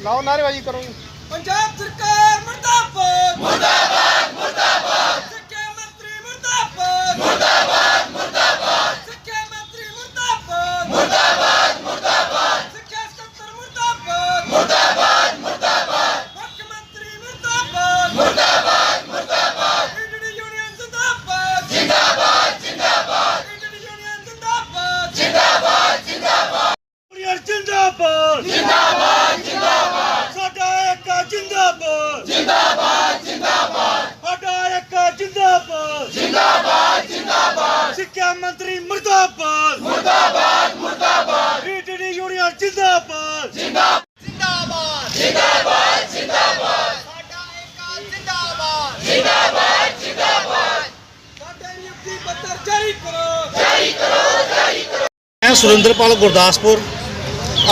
ਲਾਓ ਨਾਰੇਬਾਜ਼ੀ ਕਰੋ ਜੀ। ਪੰਜਾਬ ਸਰਕਾਰ ਮੁਰਦਾਬਾਦ। ਮੁਰਦਾਬਾਦ ਜਿੰਦਾਬਾਦ ਜਿੰਦਾਬਾਦ। ਜਿੰਦਾਬਾਦ ਸਿੱਖਿਆ ਮੰਤਰੀ ਮੁਰਦਾਬਾਦ। ਮੁਰਦਾਬਾਦ ਮੁਰਦਾਬਾਦ। ਰੀਟਡੀ ਯੂਨੀਅਨ ਜਿੰਦਾਬਾਦ। ਜਿੰਦਾਬਾਦ। ਜਿੰਦਾਬਾਦ। ਜਿੰਦਾਬਾਦ ਜਿੰਦਾਬਾਦ। ਸਾਡਾ ਇੱਕ ਜਿੰਦਾਬਾਦ। ਜਿੰਦਾਬਾਦ ਜਿੰਦਾਬਾਦ। ਸਾਡਾ ਨਿਯੁਕਤੀ ਪੱਤਰ ਜਾਰੀ ਕਰੋ। ਮੈਂ ਸੁਰਿੰਦਰਪਾਲ ਗੁਰਦਾਸਪੁਰ।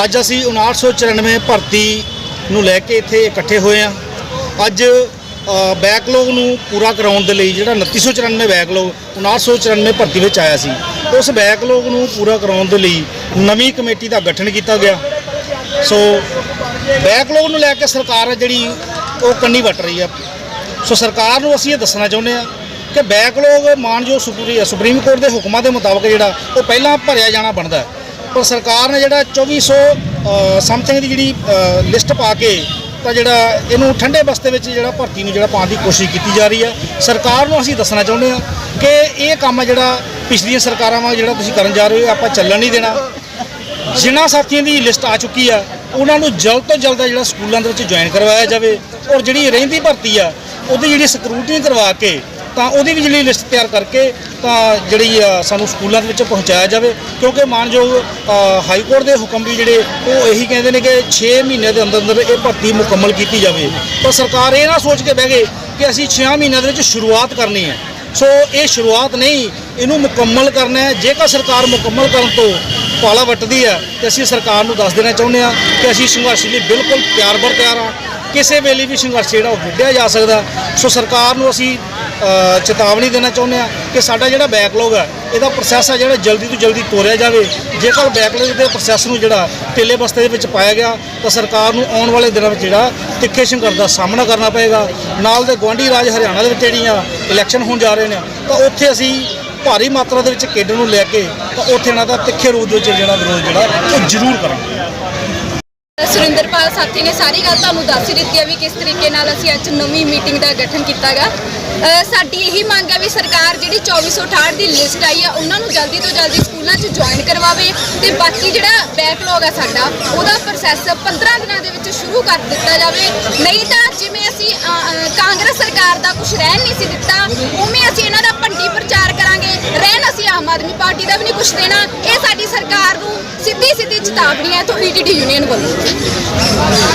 ਅੱਜ ਅਸੀਂ 5994 ਭਰਤੀ ਨੂੰ ਲੈ ਕੇ ਇੱਥੇ ਇਕੱਠੇ ਹੋਏ ਹਾਂ। ਅੱਜ ਬੈਕਲੌਗ ਨੂੰ ਪੂਰਾ ਕਰਾਉਣ ਦੇ ਲਈ ਜਿਹੜਾ 2994 ਬੈਕਲੌਗ 5994 ਭਰਤੀ ਵਿੱਚ ਆਇਆ ਸੀ, ਉਸ ਬੈਕਲੌਗ ਨੂੰ ਪੂਰਾ ਕਰਾਉਣ ਦੇ ਲਈ ਨਵੀਂ ਕਮੇਟੀ ਦਾ ਗਠਨ ਕੀਤਾ ਗਿਆ। ਸੋ ਬੈਕਲੌਗ ਨੂੰ ਲੈ ਕੇ ਸਰਕਾਰ ਹੈ ਜਿਹੜੀ ਉਹ ਕੰਨੀ ਵੱਟ ਰਹੀ ਹੈ ਸੋ ਸਰਕਾਰ ਨੂੰ ਅਸੀਂ ਇਹ ਦੱਸਣਾ ਚਾਹੁੰਦੇ ਹਾਂ ਕਿ ਬੈਕਲੌਗ ਮਾਨਯੋਗ ਸੁਪਰੀ- ਸੁਪਰੀਮ ਕੋਰਟ ਦੇ ਹੁਕਮਾਂ ਦੇ ਮੁਤਾਬਕ ਜਿਹੜਾ ਉਹ ਪਹਿਲਾਂ ਭਰਿਆ ਜਾਣਾ ਬਣਦਾ ਪਰ ਸਰਕਾਰ ਨੇ ਜਿਹੜਾ 2400 ਸਮਥਿੰਗ ਦੀ ਜਿਹੜੀ ਲਿਸਟ ਪਾ ਕੇ ਤਾਂ ਜਿਹੜਾ ਇਹਨੂੰ ਠੰਡੇ ਬਸਤੇ ਵਿੱਚ ਜਿਹੜਾ ਭਰਤੀ ਨੂੰ ਜਿਹੜਾ ਪਾਉਣ ਦੀ ਕੋਸ਼ਿਸ਼ ਕੀਤੀ ਜਾ ਰਹੀ ਹੈ। ਸਰਕਾਰ ਨੂੰ ਅਸੀਂ ਦੱਸਣਾ ਚਾਹੁੰਦੇ ਹਾਂ ਕਿ ਇਹ ਕੰਮ ਜਿਹੜਾ ਪਿਛਲੀਆਂ ਸਰਕਾਰਾਂ ਵਾਂਗ ਜਿਹੜਾ ਤੁਸੀਂ ਕਰਨ ਜਾ ਰਹੇ ਹੋ ਆਪਾਂ ਚੱਲਣ ਨਹੀਂ ਦੇਣਾ। ਜਿਨ੍ਹਾਂ ਸਾਥੀਆਂ ਦੀ ਲਿਸਟ ਆ ਚੁੱਕੀ ਆ, ਉਹਨਾਂ ਨੂੰ ਜਲਦ ਤੋਂ ਜਲਦ ਜਿਹੜਾ ਸਕੂਲਾਂ ਦੇ ਵਿੱਚ ਜੁਆਇਨ ਕਰਵਾਇਆ ਜਾਵੇ ਔਰ ਜਿਹੜੀ ਰਹਿੰਦੀ ਭਰਤੀ ਆ, ਉਹਦੀ ਜਿਹੜੀ ਸਕਰੂਟਨੀ ਕਰਵਾ ਕੇ ਤਾਂ ਉਹਦੀ ਵੀ ਜਿਹੜੀ ਲਿਸਟ ਤਿਆਰ ਕਰਕੇ ਤਾਂ ਜਿਹੜੀ ਆ ਸਾਨੂੰ ਸਕੂਲਾਂ ਦੇ ਵਿੱਚ ਪਹੁੰਚਾਇਆ ਜਾਵੇ। ਕਿਉਂਕਿ ਮਾਨਯੋਗ ਹਾਈ ਕੋਰਟ ਦੇ ਹੁਕਮ ਵੀ ਜਿਹੜੇ, ਉਹ ਇਹੀ ਕਹਿੰਦੇ ਨੇ ਕਿ 6 ਮਹੀਨੇ ਦੇ ਅੰਦਰ ਅੰਦਰ ਇਹ ਭਰਤੀ ਮੁਕੰਮਲ ਕੀਤੀ ਜਾਵੇ। ਪਰ ਸਰਕਾਰ ਇਹ ਨਾ ਸੋਚ ਕੇ ਬਹਿ ਗਏ ਕਿ ਅਸੀਂ 6 ਮਹੀਨਿਆਂ ਦੇ ਵਿੱਚ ਸ਼ੁਰੂਆਤ ਕਰਨੀ ਹੈ। ਸੋ ਇਹ ਸ਼ੁਰੂਆਤ ਨਹੀਂ, ਇਹਨੂੰ ਮੁਕੰਮਲ ਕਰਨਾ ਹੈ। ਜੇਕਰ ਸਰਕਾਰ ਮੁਕੰਮਲ ਕਰਨ ਤੋਂ ਪਾਲਾ ਵੱਟਦੀ ਹੈ, ਤੇ ਅਸੀਂ ਸਰਕਾਰ ਨੂੰ ਦੱਸ ਦੇਣਾ ਚਾਹੁੰਦੇ ਹਾਂ ਕਿ ਅਸੀਂ ਸੰਘਰਸ਼ ਲਈ ਬਿਲਕੁਲ ਤਿਆਰ ਬਰ ਤਿਆਰ ਹਾਂ। ਕਿਸੇ ਵੇਲੇ ਵੀ ਸੰਘਰਸ਼ ਜਿਹੜਾ ਉਹ ਵਿੱਢਿਆ ਜਾ ਸਕਦਾ। ਸੋ ਸਰਕਾਰ ਨੂੰ ਅਸੀਂ ਚੇਤਾਵਨੀ ਦੇਣਾ ਚਾਹੁੰਦੇ ਹਾਂ ਕਿ ਸਾਡਾ ਜਿਹੜਾ ਬੈਕਲੌਗ ਹੈ ਇਹਦਾ ਪ੍ਰੋਸੈਸ ਹੈ ਜਿਹੜਾ ਜਲਦੀ ਤੋਂ ਜਲਦੀ ਤੋਰਿਆ ਜਾਵੇ। ਜੇਕਰ ਬੈਕਲੌਗ ਦੇ ਪ੍ਰੋਸੈਸ ਨੂੰ ਜਿਹੜਾ ਢਿੱਲੇ ਬਸਤੇ ਦੇ ਵਿੱਚ ਪਾਇਆ ਗਿਆ, ਤਾਂ ਸਰਕਾਰ ਨੂੰ ਆਉਣ ਵਾਲੇ ਦਿਨਾਂ ਵਿੱਚ ਜਿਹੜਾ ਤਿੱਖੇ ਸੰਘਰਸ਼ ਦਾ ਸਾਹਮਣਾ ਕਰਨਾ ਪਏਗਾ। ਨਾਲ ਦੇ ਗਵਾਂਢੀ ਰਾਜ ਹਰਿਆਣਾ ਦੇ ਵਿੱਚ ਜਿਹੜੀਆਂ ਇਲੈਕਸ਼ਨ ਹੋਣ ਜਾ ਰਹੇ ਨੇ, ਤਾਂ ਉੱਥੇ ਅਸੀਂ ਭਾਰੀ ਮਾਤਰਾ ਦੇ ਵਿੱਚ ਕੇਡਰ ਨੂੰ ਲੈ ਕੇ, ਤਾਂ ਉੱਥੇ ਇਹਨਾਂ ਦਾ ਤਿੱਖੇ ਰੂਪ ਦੇ ਵਿੱਚ ਜਿਹੜਾ ਵਿਰੋਧ ਜਿਹੜਾ, ਉਹ ਜ਼ਰੂਰ ਕਰਾਂਗੇ। ਸੁਰਿੰਦਰਪਾਲ ਸਾਥੀ ਨੇ ਸਾਰੀ ਗੱਲ ਤੁਹਾਨੂੰ ਦੱਸ ਹੀ ਦਿੱਤੀ ਹੈ ਵੀ ਕਿਸ ਤਰੀਕੇ ਨਾਲ ਅਸੀਂ ਅੱਜ ਨਵੀਂ ਮੀਟਿੰਗ ਦਾ ਗਠਨ ਕੀਤਾਗਾ। ਸਾਡੀ ਇਹੀ ਮੰਗ ਹੈ ਵੀ ਸਰਕਾਰ ਜਿਹੜੀ 2468 ਦੀ ਲਿਸਟ ਆਈ ਆ ਉਹਨਾਂ ਨੂੰ ਜਲਦੀ ਤੋਂ ਜਲਦੀ ਸਕੂਲਾਂ 'ਚ ਜੁਆਇਨ ਕਰਵਾਵੇ ਤੇ ਬਾਕੀ ਜਿਹੜਾ ਬੈਕਲੌਗ ਆ ਸਾਡਾ, ਉਹਦਾ ਪ੍ਰੋਸੈਸ 15 ਦਿਨਾਂ ਦੇ ਵਿੱਚ ਸ਼ੁਰੂ ਕਰ ਦਿੱਤਾ ਜਾਵੇ। ਨਹੀਂ ਤਾਂ ਜਿਵੇਂ ਅਸੀਂ ਕਾਂਗਰਸ ਸਰਕਾਰ ਦਾ ਕੁਝ ਰਹਿਣ ਨਹੀਂ ਸੀ ਦਿੱਤਾ, ਉਵੇਂ ਅਸੀਂ ਇਹਨਾਂ ਦਾ ਭੰਡੀ ਪ੍ਰਚਾਰ ਕਰਾਂਗੇ। ਰਹਿਣ ਅਸੀਂ ਆਮ ਆਦਮੀ ਪਾਰਟੀ ਦਾ ਵੀ ਨਹੀਂ ਕੁਝ ਦੇਣਾ। ਇਹ ਸਾਡੀ ਸਰਕਾਰ ਨੂੰ ਸਿੱਧੀ ਸਿੱਧੀ ਚੇਤਾਵਨੀ ਹੈ ਤੋਂ ਈਟੀਟੀ ਯੂਨੀਅਨ ਵੱਲੋਂ।